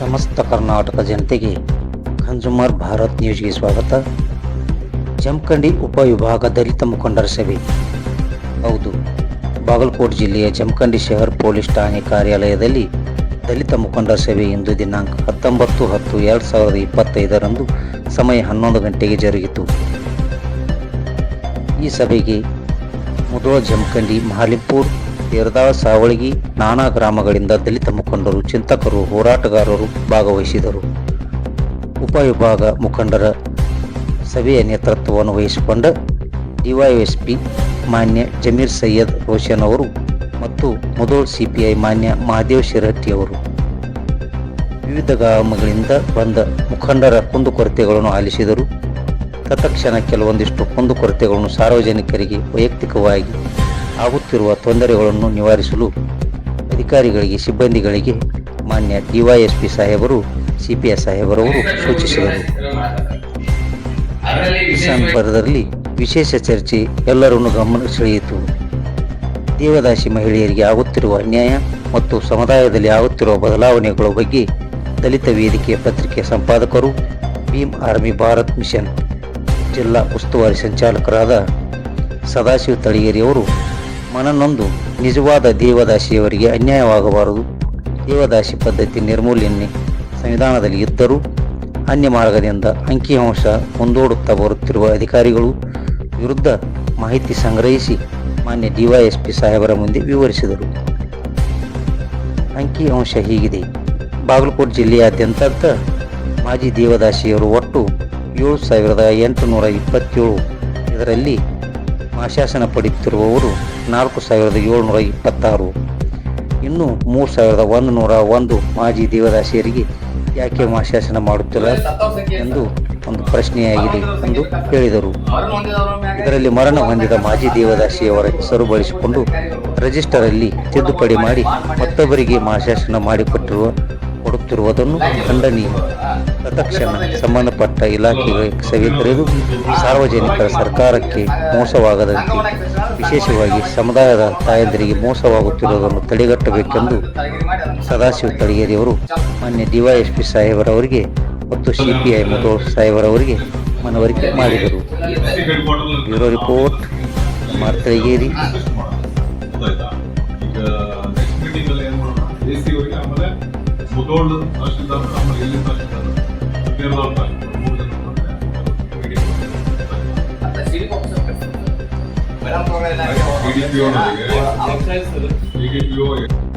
ಸಮಸ್ತ ಕರ್ನಾಟಕ ಜನತೆಗೆ ಕನ್ಸೂಮರ್ ಭಾರತ್ ನ್ಯೂಸ್ಗೆ ಸ್ವಾಗತ. ಜಮಖಂಡಿ ಉಪವಿಭಾಗ ದಲಿತ ಮುಖಂಡರ ಸಭೆ. ಹೌದು, ಬಾಗಲಕೋಟೆ ಜಿಲ್ಲೆಯ ಜಮಖಂಡಿ ಶಹರ್ ಪೊಲೀಸ್ ಠಾಣೆ ಕಾರ್ಯಾಲಯದಲ್ಲಿ ದಲಿತ ಮುಖಂಡರ ಸಭೆ ಇಂದು ದಿನಾಂಕ ಹತ್ತೊಂಬತ್ತು ಹತ್ತು ಎರಡು ಸಾವಿರದ ಇಪ್ಪತ್ತೈದರಂದು ಸಮಯ ಹನ್ನೊಂದು ಗಂಟೆಗೆ ಜರುಗಿತು. ಈ ಸಭೆಗೆ ಮುದೋ ಜಮಖಂಡಿ ಮಹಾಲಿಂಪುರ್ ಯರದಾಳ ಸಾವಳಗಿ ನಾನಾ ಗ್ರಾಮಗಳಿಂದ ದಲಿತ ಮುಖಂಡರು, ಚಿಂತಕರು, ಹೋರಾಟಗಾರರು ಭಾಗವಹಿಸಿದರು. ಉಪವಿಭಾಗ ಮುಖಂಡರ ಸಭೆಯ ನೇತೃತ್ವವನ್ನು ವಹಿಸಿಕೊಂಡ ಡಿವೈಎಸ್ಪಿ ಮಾನ್ಯ ಜಮೀರ್ ಸೈಯದ್ ರೋಷನ್ ಅವರು ಮತ್ತು ಮುದೋಳ್ ಸಿಪಿಐ ಮಾನ್ಯ ಮಹಾದೇವ್ ಶಿರಹಟ್ಟಿಯವರು ವಿವಿಧ ಗ್ರಾಮಗಳಿಂದ ಬಂದ ಮುಖಂಡರ ಕುಂದುಕೊರತೆಗಳನ್ನು ಆಲಿಸಿದರು. ತತ್ಕ್ಷಣ ಕೆಲವೊಂದಿಷ್ಟು ಕುಂದುಕೊರತೆಗಳನ್ನು ಸಾರ್ವಜನಿಕರಿಗೆ ವೈಯಕ್ತಿಕವಾಗಿ ಆಗುತ್ತಿರುವ ತೊಂದರೆಗಳನ್ನು ನಿವಾರಿಸಲು ಅಧಿಕಾರಿಗಳಿಗೆ, ಸಿಬ್ಬಂದಿಗಳಿಗೆ ಮಾನ್ಯ ಡಿವೈಎಸ್ಪಿ ಸಾಹೇಬರು ಸಿಪಿಐ ಸಾಹೇಬರವರು ಸೂಚಿಸಿದರು. ಈ ಸಂದರ್ಭದಲ್ಲಿ ವಿಶೇಷ ಚರ್ಚೆ ಎಲ್ಲರನ್ನು ಗಮನ ಸೆಳೆಯಿತು ದೇವದಾಸಿ ಮಹಿಳೆಯರಿಗೆ ಆಗುತ್ತಿರುವ ಅನ್ಯಾಯ ಮತ್ತು ಸಮುದಾಯದಲ್ಲಿ ಆಗುತ್ತಿರುವ ಬದಲಾವಣೆಗಳ ಬಗ್ಗೆ ದಲಿತ ವೇದಿಕೆಯ ಪತ್ರಿಕೆ ಸಂಪಾದಕರು, ಭೀಮ್ ಆರ್ಮಿ ಭಾರತ್ ಮಿಷನ್ ಜಿಲ್ಲಾ ಉಸ್ತುವಾರಿ ಸಂಚಾಲಕರಾದ ಸದಾಶಿವ ತಳಿಗೇರಿಯವರು ಮನನೊಂದು ನಿಜವಾದ ದೇವದಾಸಿಯವರಿಗೆ ಅನ್ಯಾಯವಾಗಬಾರದು. ದೇವದಾಸಿ ಪದ್ಧತಿ ನಿರ್ಮೂಲನೆ ಸಂವಿಧಾನದಲ್ಲಿ ಇದ್ದರೂ ಅನ್ಯ ಮಾರ್ಗದಿಂದ ಅಂಕಿಅಂಶ ಮುಂದೂಡುತ್ತಾ ಬರುತ್ತಿರುವ ಅಧಿಕಾರಿಗಳು ವಿರುದ್ಧ ಮಾಹಿತಿ ಸಂಗ್ರಹಿಸಿ ಮಾನ್ಯ ಡಿವೈಎಸ್ಪಿ ಸಾಹೇಬರ ಮುಂದೆ ವಿವರಿಸಿದರು. ಅಂಕಿಅಂಶ ಹೀಗಿದೆ. ಬಾಗಲಕೋಟೆ ಜಿಲ್ಲೆಯಾದ್ಯಂತ ಮಾಜಿ ದೇವದಾಸಿಯರು ಒಟ್ಟು ಏಳು ಸಾವಿರದ ಎಂಟುನೂರ ಇಪ್ಪತ್ತೇಳು ಇದರಲ್ಲಿ ಮಾಶಾಸನ ಪಡೆಯುತ್ತಿರುವವರು ನಾಲ್ಕು ಸಾವಿರದ ಏಳುನೂರ ಇಪ್ಪತ್ತಾರು. ಇನ್ನು ಮೂರು ಸಾವಿರದ ಒಂದು ನೂರ ಒಂದು ಮಾಜಿ ದೇವದಾಸಿಯರಿಗೆ ಯಾಕೆ ಮಾಶಾಸನ ಮಾಡುತ್ತಿಲ್ಲ ಎಂದು ಒಂದು ಪ್ರಶ್ನೆಯಾಗಿದೆ ಎಂದು ಹೇಳಿದರು. ಇದರಲ್ಲಿ ಮರಣ ಹೊಂದಿದ ಮಾಜಿ ದೇವದಾಸಿಯವರ ಹೆಸರು ಬಳಸಿಕೊಂಡು ರಿಜಿಸ್ಟರಲ್ಲಿ ತಿದ್ದುಪಡಿ ಮಾಡಿ ಮತ್ತೊಬ್ಬರಿಗೆ ಮಾಶಾಸನ ಮಾಡಿಕೊಟ್ಟಿರುವ ಕೊಡುತ್ತಿರುವುದನ್ನು ಖಂಡನೀಯ. ತತ್ಕ್ಷಣ ಸಂಬಂಧಪಟ್ಟ ಇಲಾಖೆಗೆ ಕರೆದು ಸಾರ್ವಜನಿಕರ ಸರ್ಕಾರಕ್ಕೆ ಮೋಸವಾಗದಂತೆ ವಿಶೇಷವಾಗಿ ಸಮುದಾಯದ ತಾಯಂದಿರಿಗೆ ಮೋಸವಾಗುತ್ತಿರುವುದನ್ನು ತಡೆಗಟ್ಟಬೇಕೆಂದು ಸದಾಶಿವ ತಳಗೇರಿಯವರು ಮಾನ್ಯ ಡಿವೈಎಸ್ಪಿ ಸಾಹೇಬರವರಿಗೆ ಮತ್ತು ಸಿಪಿಐ ಮತ್ತು ಸಾಹೇಬರವರಿಗೆ ಮನವರಿಕೆ ಮಾಡಿದರು. ಬ್ಯೂರೋ ರಿಪೋರ್ಟ್ ಮಾರ್ತಳಗೇರಿ ಮುದೋಳು ಈಗ ನೆಕ್ಸ್ಟ್ ಮೀಟಿಂಗ್ ಅಲ್ಲಿ ಏನ್ ಮಾಡೋಣ? ಎ ಸಿ ಅವರಿಗೆ ಆಮೇಲೆ ಮುದೋಳ್ ತಹಶೀಲ್ದಾರ್ ಆಮೇಲೆ ಎಲ್ಲಿ സി ഡി പി ഒ